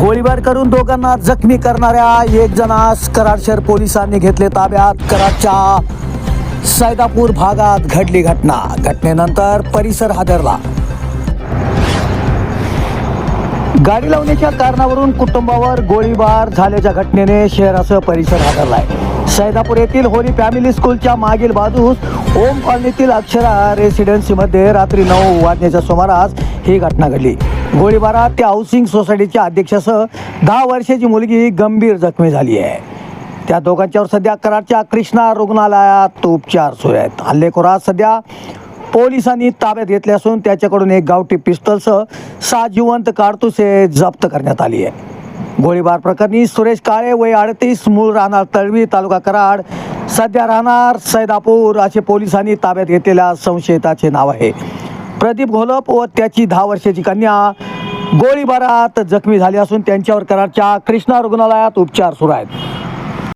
गोळीबार करून दोघांना जखमी करणाऱ्या एक जणास कराड शहर पोलिसांनी घेतले ताब्यात. कराडच्या सैदापूर भागात घडली घटना. घटनेनंतर परिसर हादरला. गाडी लावण्याच्या कारणावरून कुटुंबावर गोळीबार झाल्याच्या घटनेने शहरासह परिसर हादरलाय. सैदापूर येथील होली फॅमिली स्कूलच्या मागील बाजूस ओम कॉलनीतील अक्षरा रेसिडेन्सीमध्ये रात्री नऊ वाजण्याच्या सुमारास ही घटना घडली. गोळीबारात त्या हाऊसिंग सोसायटीच्या अध्यक्षासह दहा वर्षाची मुलगी गंभीर जखमी झाली आहे. त्या दोघांच्यावर सध्या कराडच्या कृष्णा रुग्णालयात उपचार सुरू आहेत. हल्लेखोरात सध्या पोलिसांनी ताब्यात घेतले असून त्याच्याकडून एक गावठी पिस्तलसह सहा जिवंत काडतुसे जप्त करण्यात आली आहे. गोळीबार प्रकरणी सुरेश काळे वय अडतीस मूळ राहणार तळवी तालुका कराड. सध्या राहणार सैदापूर असे पोलिसांनी ताब्यात घेतलेल्या संशयिताचे नाव आहे. प्रदीप घोलप व त्याची दहा वर्षाची कन्या. गोळीबारात जखमी झाली असून त्यांच्यावर कराडच्या कृष्णा रुग्णालयात उपचार सुरू आहेत.